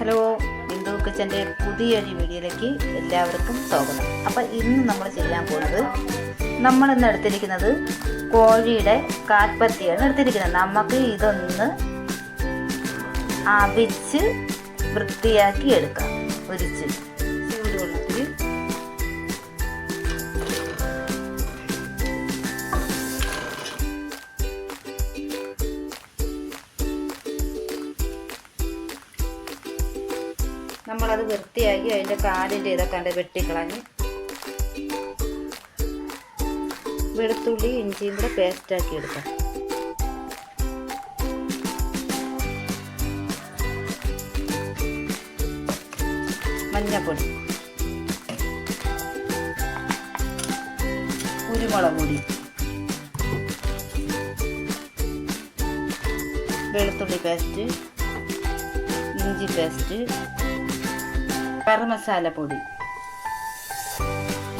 Hello Bindu കിച്ചന്റെ പുതിയൊരു വീഡിയോയിലേക്ക് എല്ലാവർക്കും സ്വാഗതം. അപ്പോൾ ഇന്ന് നമ്മൾ ചെയ്യാൻ പോകുന്നത് നമ്മൾ ഇന്ന് എടുത്തിരിക്കുന്നത് കോഴിയുടെ കാൽപ്പത്തിയാണ് എടുത്തിരിക്കുന്നത്. നമുക്ക് ഇതൊന്ന് അവിച്ച് വൃത്തിയാക്കി എടുക്കാം. ഒരിച്ച്. നമ്മളത് വൃത്തിയാക്കി അതിന്റെ കാലിന്റെ ഇതൊക്കെ കണ്ട് വെട്ടിക്കളഞ്ഞ് വെളുത്തുള്ളി ഇഞ്ചിയും കൂടെ പേസ്റ്റാക്കി എടുക്കാം. മഞ്ഞപ്പൊടി. കുരുമുളക് പൊടി. വെളുത്തുള്ളി പേസ്റ്റ് ഇഞ്ചി പേസ്റ്റ് ഗരം മസാല പൊടി.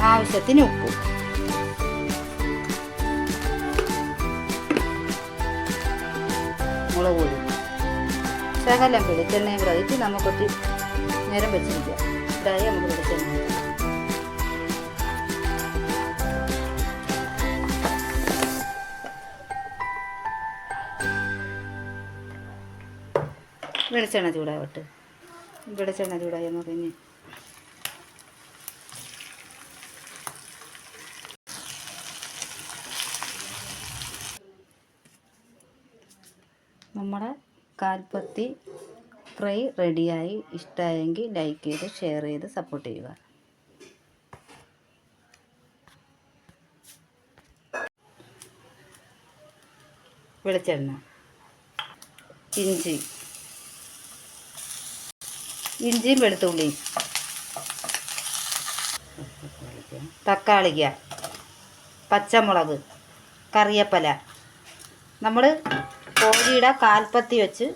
ആവശ്യത്തിന് ഉപ്പ്. മുളക് പൊടി. ശകലം വെളിച്ചെണ്ണയും കഴിച്ച് നമുക്കൊത്തി നേരം വെച്ചിരിക്കാം ഇതായി നമുക്ക് വെളിച്ചെണ്ണ വെളിച്ചെണ്ണ ചൂടാവട്ടെ. വെളിച്ചെണ്ണ ചൂടായി നമുക്ക് ഇനി നമ്മുടെ കാൽപ്പത്തി ഫ്രൈ റെഡിയായി. ഇഷ്ടമായെങ്കിൽ ലൈക്ക് ചെയ്ത് ഷെയർ ചെയ്ത് സപ്പോർട്ട് ചെയ്യുക. വെളിച്ചെണ്ണ. ഇഞ്ചി. ഇഞ്ചിയും വെളുത്തുള്ളിയും തക്കാളിക്ക പച്ചമുളക് കറിയപ്പല. നമ്മൾ കോഴിയുടെ കാൽപ്പത്തി വെച്ച്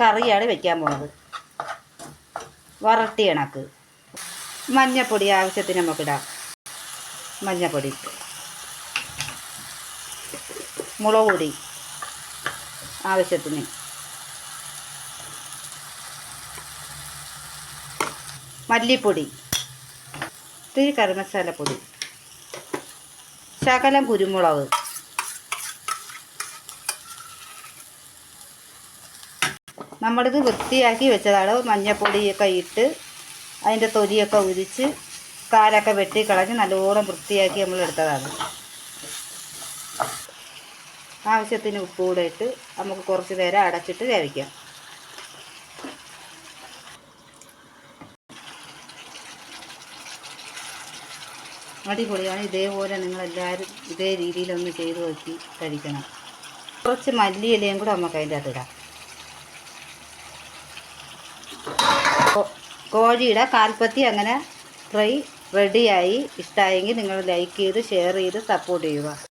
കറിയാണ് വെക്കാൻ പോണത്. വറട്ടി ഇണക്ക്. മഞ്ഞപ്പൊടി ആവശ്യത്തിന് നമുക്കിടാം മഞ്ഞപ്പൊടി. മുളക് പൊടി ആവശ്യത്തിന്. മല്ലിപ്പൊടി ഇത്തിരി കരമസാലപ്പൊടി മസാലപ്പൊടി ശകലം കുരുമുളക് നമ്മളിത് വൃത്തിയാക്കി വെച്ചതാണ്. മഞ്ഞപ്പൊടിയൊക്കെ ഇട്ട് അതിന്റെ തൊലിയൊക്കെ ഉരിച്ച് കാലൊക്കെ വെട്ടിക്കളഞ്ഞ് നല്ലോണം വൃത്തിയാക്കി നമ്മൾ എടുത്തതാണ്. ആവശ്യത്തിന് ഉപ്പ് കൂടെ ഇട്ട് നമുക്ക് കുറച്ച് നേരം അടച്ചിട്ട് വേവിക്കാം. അടിപൊളിയാണ്. ഇതേപോലെ നിങ്ങളെല്ലാവരും ഇതേ രീതിയിലൊന്ന് ചെയ്ത് നോക്കി കഴിക്കണം. കുറച്ച് മല്ലിയിലയും കൂടെ നമുക്ക് അതിന്റെ അകത്ത് ഇടാം. കോഴിയുടെ കാൽപ്പത്തി അങ്ങനെ ഫ്രൈ റെഡിയായി. ഇഷ്ടമായെങ്കിൽ നിങ്ങൾ ലൈക്ക് ചെയ്ത് ഷെയർ ചെയ്ത് സപ്പോർട്ട് ചെയ്യുക.